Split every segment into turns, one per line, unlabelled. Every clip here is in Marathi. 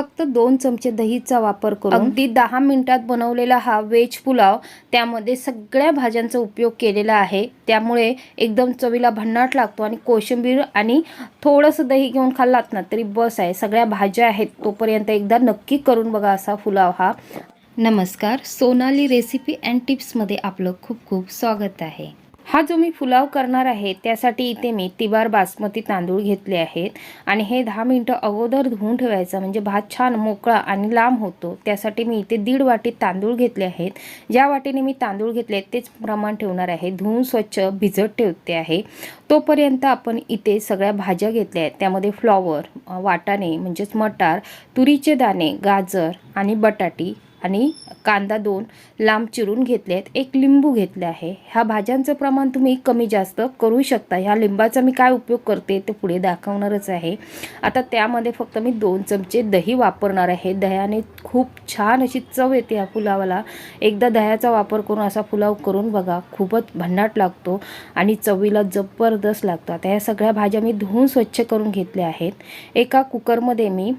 फक्त दोन चमचे दहीचा वापर करून अगदी दहा मिनिटात बनवलेला हा व्हेज पुलाव त्यामध्ये सगळ्या भाज्यांचा उपयोग केलेला आहे. त्यामुळे एकदम चवीला भन्नाट लागतो आणि कोशिंबीर आणि थोडंसं दही घेऊन खाल्लात ना तरी बस आहे. सगळ्या भाज्या आहेत तोपर्यंत एकदा नक्की करून बघा असा पुलाव हा. नमस्कार. सोनाली रेसिपी अँड टिप्समध्ये आपलं खूप खूप स्वागत आहे. हा जो मी पुलाव करणार आहे त्यासाठी इथे मी तिबार बासमती तांदूळ घेतले आहेत. आणि हे दहा मिनटं अगोदर धुवून ठेवायचं म्हणजे भात छान मोकळा आणि लांब होतो. त्यासाठी मी इथे दीड वाटी तांदूळ घेतले आहेत. ज्या वाटीने मी तांदूळ घेतले आहेत तेच प्रमाण ठेवणार आहे. धुवून स्वच्छ भिजत ठेवते आहे. तोपर्यंत आपण इथे सगळ्या भाज्या घेतल्या आहेत. त्यामध्ये फ्लॉवर वाटाणे म्हणजेच मटार तुरीचे दाणे गाजर आणि बटाटी आणि कांदा दोन लांब चिरून घेतले आहेत एक लिंबू घेतले आहे. ह्या भाज्यांचं प्रमाण तुम्ही कमी जास्त करू शकता. ह्या लिंबाचा मी काय उपयोग करते ते पुढे दाखवणारच आहे. आता त्यामध्ये फक्त मी दोन चमचे दही वापरणार आहे. दह्याने खूप छान अशी चव येते ह्या पुलावाला. एकदा दह्याचा वापर करून असा पुलाव करून बघा खूपच भन्नाट लागतो आणि चवीला जबरदस्त लागतो आता ह्या सगळ्या भाज्या मी धुवून स्वच्छ करून घेतल्या आहेत. एका कुकरमध्ये मी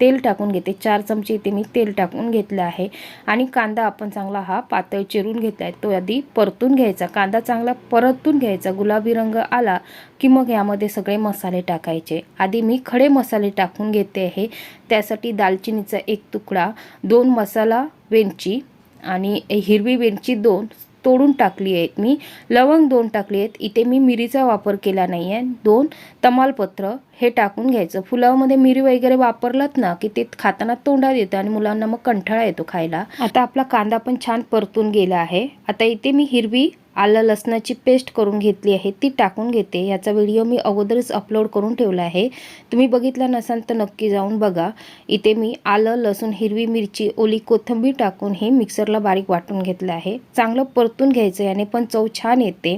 तेल टाकून घेते. चार चमचे इथे मी तेल टाकून घेतलं आहे. आणि कांदा आपण चांगला हा पातळ चिरून घेतला आहे. तो आधी परतून घ्यायचा. कांदा चांगला परतून घ्यायचा. गुलाबी रंग आला की मग यामध्ये सगळे मसाले टाकायचे. आधी मी खडे मसाले टाकून घेते आहे. त्यासाठी दालचिनीचा एक तुकडा दोन मसाला वेलची आणि हिरवी वेलची दोन तोडून टाकली आहेत मी. लवंग दोन टाकली आहेत. इथे मी मिरीचा वापर केला नाही आहे दोन तमालपत्र हे टाकून घ्यायचं. पुलावमध्ये मिरी वगैरे वापरलात ना की ते खाताना तोंडात येतं आणि मुलांना मग कंठाळा येतो खायला. आता आपला कांदा पण छान परतून गेला आहे. आता इथे मी हिरवी आलं लसणाची पेस्ट करून घेतली आहे ती टाकून घेते. याचा व्हिडिओ मी अगोदरच अपलोड करून ठेवला आहे. तुम्ही बघितला नसाल तर नक्की जाऊन बघा. इथे मी आलं लसूण हिरवी मिरची ओली कोथिंबीर टाकून हे मिक्सरला बारीक वाटून घेतलं आहे. चांगलं परतून घ्यायचं याने पण चव छान येते.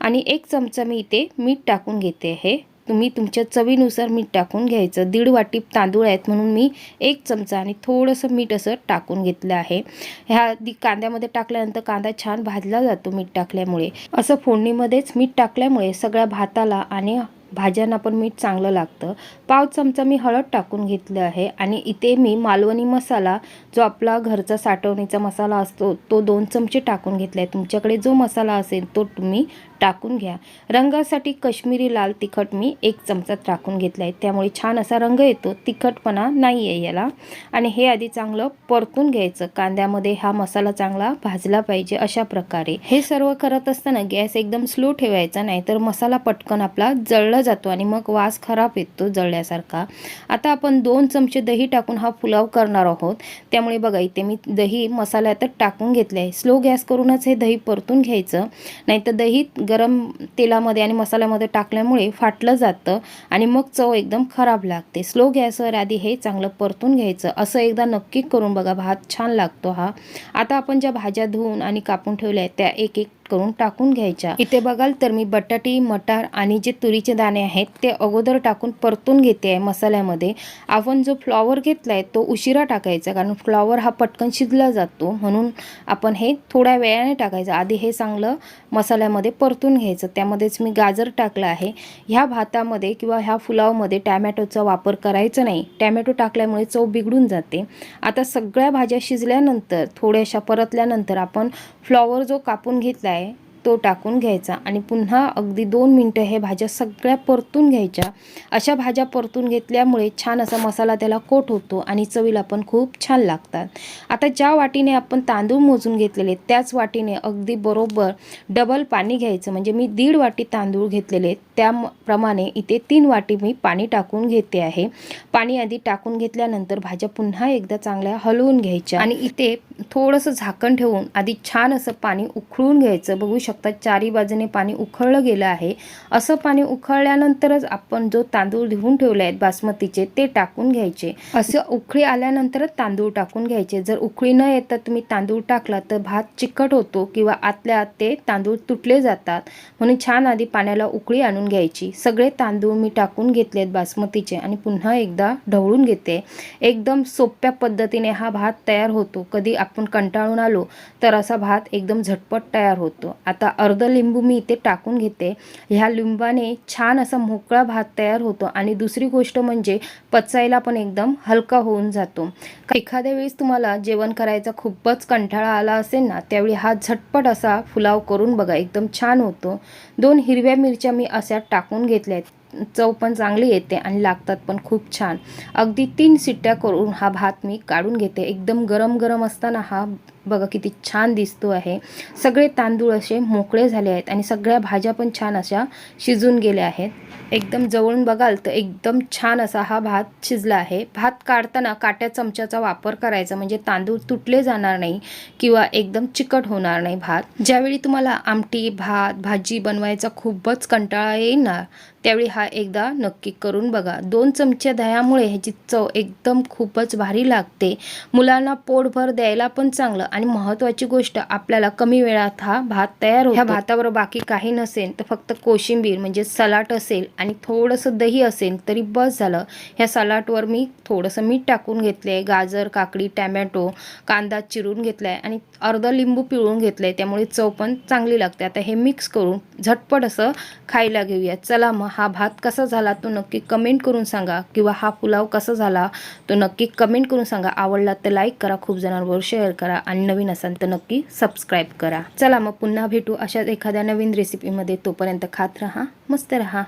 आणि एक चमचा मी इथे मीठ टाकून घेते आहे. तुम्ही तुमच्या चवीनुसार मीठ टाकून घ्यायचं. दीड वाटी तांदूळ आहेत म्हणून मी एक चमचा आणि थोडंसं मीठ असं टाकून घेतलं आहे. ह्या आधी कांद्यामध्ये टाकल्यानंतर कांदा छान भाजला जातो मीठ टाकल्यामुळे. असं फोडणीमध्येच मीठ टाकल्यामुळे सगळ्या भाताला आणि भाज्यांना पण मीठ चांगलं लागतं. पाव चमचा मी हळद टाकून घेतलं आहे आणि इथे मी मालवणी मसाला जो आपला घरचा साठवणीचा मसाला असतो तो दोन चमचे टाकून घेतला आहे तुमच्याकडे जो मसाला असेल तो तुम्ही टाकून घ्या. रंगासाठी कश्मीरी लाल तिखट मी एक चमचा टाकून घेतला आहे त्यामुळे छान असा रंग येतो. तिखटपणा नाही आहे याला. आणि हे आधी चांगलं परतून घ्यायचं. कांद्यामध्ये हा मसाला चांगला भाजला पाहिजे अशा प्रकारे. हे सर्व करत असताना गॅस एकदम स्लो ठेवायचा नाही तर मसाला पटकन आपला जळला जातो आणि मग वास खराब येतो जळल्यासारखा. आता आपण दोन चमचे दही टाकून हा पुलाव करणार आहोत. त्यामुळे बघा इथे मी दही मसाल्यातच टाकून घेतले आहे. स्लो गॅस करूनच हे दही परतून घ्यायचं. नाहीतर दही गरम तेलामध्ये आणि मसाल्यामध्ये टाकल्यामुळे फाटलं जातं आणि मग चव एकदम खराब लागते. स्लो गॅसवर आधी हे चांगलं परतून घ्यायचं. असं एकदा नक्की करून बघा भात छान लागतो हा. आता आपण ज्या भाज्या धुवून आणि कापून ठेवल्या आहेत त्या एक एक करून टाकून घ्यायच्या. इथे बघाल तर मी बटाटी मटार आणि जे तुरीचे दाणे आहेत ते अगोदर टाकून परतून घेते आहे मसाल्यामध्ये. आपण जो फ्लॉवर घेतला आहे तो उशिरा टाकायचा कारण फ्लॉवर हा पटकन शिजला जातो. म्हणून आपण हे थोड्या वेळाने टाकायचं. आधी हे चांगलं मसाल्यामध्ये परतून घ्यायचं. त्यामध्येच मी गाजर टाकलं आहे. ह्या भातामध्ये किंवा ह्या फुलावमध्ये टॅमॅटोचा वापर करायचा नाही. टॅमॅटो टाकल्यामुळे चव बिघडून जाते. आता सगळ्या भाज्या शिजल्यानंतर थोड्याशा परतल्यानंतर आपण फ्लॉवर जो कापून घेतला आहे तो टाकून घ्यायचा आणि पुन्हा अगदी दोन मिनटं हे भाज्या सगळ्या परतून घ्यायच्या. अशा भाज्या परतून घेतल्यामुळे छान असा मसाला त्याला कोट होतो आणि चवीला पण खूप छान लागतात. आता ज्या वाटीने आपण तांदूळ मोजून घेतलेले त्याच वाटीने अगदी बरोबर डबल पाणी घ्यायचं. म्हणजे मी दीड वाटी तांदूळ घेतलेले त्याप्रमाणे इथे तीन वाटी मी पाणी टाकून घेते आहे. पाणी आधी टाकून घेतल्यानंतर भाज्या पुन्हा एकदा चांगल्या हलवून घ्यायच्या आणि इथे थोडंसं झाकण ठेवून आधी छान असं पाणी उकळून घ्यायचं. बघू शकतो चारी बाजूने पाणी उकळलं गेलं आहे. असं पाणी उकळल्यानंतरच आपण जो तांदूळ धुवून ठेवले आहेत बासमतीचे ते टाकून घ्यायचे. असं उकळी आल्यानंतरच तांदूळ टाकून घ्यायचे. जर उकळी न येता तुम्ही तांदूळ टाकला तर भात चिकट होतो किंवा आतल्या आत ते तांदूळ तुटले जातात. म्हणून छान आधी पाण्याला उकळी आणून घ्यायची. सगळे तांदूळ मी टाकून घेतलेत बासमतीचे आणि पुन्हा एकदा ढवळून घेते. एकदम सोप्या पद्धतीने हा भात तयार होतो. कधी आपण कंटाळून आलो तर असा भात एकदम झटपट तयार होतो. आता आता अर्ध लिंबू मी इथे टाकून घेते. ह्या लिंबाने छान असा मोकळा भात तयार होतो आणि दुसरी गोष्ट म्हणजे पचायला पण एकदम हलका होऊन जातो. एखाद्या वेळेस तुम्हाला जेवण करायचा खूपच कंटाळा आला असेल ना त्यावेळी हा झटपट असा फुलाव करून बघा एकदम छान होतो. दोन हिरव्या मिरच्या मी अशा टाकून घेतल्या आहेत चव पण चांगली येते आणि लागतात पण खूप छान. अगदी तीन सिट्ट्या करून हा भात मी काढून घेते. एकदम गरम गरम असताना हा बघा किती छान दिसतो आहे. सगळे तांदूळ असे मोकळे झाले आहेत आणि सगळ्या भाज्या पण छान अशा शिजून गेल्या आहेत. एकदम जवळून बघाल तर एकदम छान असा हा भात शिजला आहे. भात काढताना काट्या चमच्याचा वापर करायचा म्हणजे तांदूळ तुटले जाणार नाही किंवा एकदम चिकट होणार नाही भात. ज्यावेळी तुम्हाला आमटी भात भाजी बनवायचा खूपच कंटाळा येईल ना त्यावेळी हा एकदा नक्की करून बघा. दोन चमचे दह्यामुळे ह्याची चव एकदम खूपच भारी लागते. मुलांना पोटभर द्यायला पण चांगलं. आणि महत्त्वाची गोष्ट आपल्याला कमी वेळात हा भात तयार होतो. ह्या भातावर बाकी काही नसेल तर फक्त कोशिंबीर म्हणजे सलाट असेल आणि थोडंसं दही असेल तरी बस झालं. ह्या सलाटवर मी थोडंसं मीठ टाकून घेतले गाजर काकडी टॅमॅटो कांदा चिरून घेतला आहे आणि अर्ध लिंबू पिळून घेतलं आहे त्यामुळे चव पण चांगली लागते. आता हे मिक्स करून झटपट असं खायला घेऊया. चला मग. हा भात कसा झाला तो नक्की कमेंट करून सांगा. किंवा हा पुलाव कसा झाला तो नक्की कमेंट करून सांगा. आवडला तर लाईक करा खूप जणांवर शेअर करा आणि नवीन असाल तर नक्की सबस्क्राईब करा. चला मग पुन्हा भेटू अशाच एखाद्या नवीन रेसिपीमध्ये तोपर्यंत खात राहा मस्त राहा.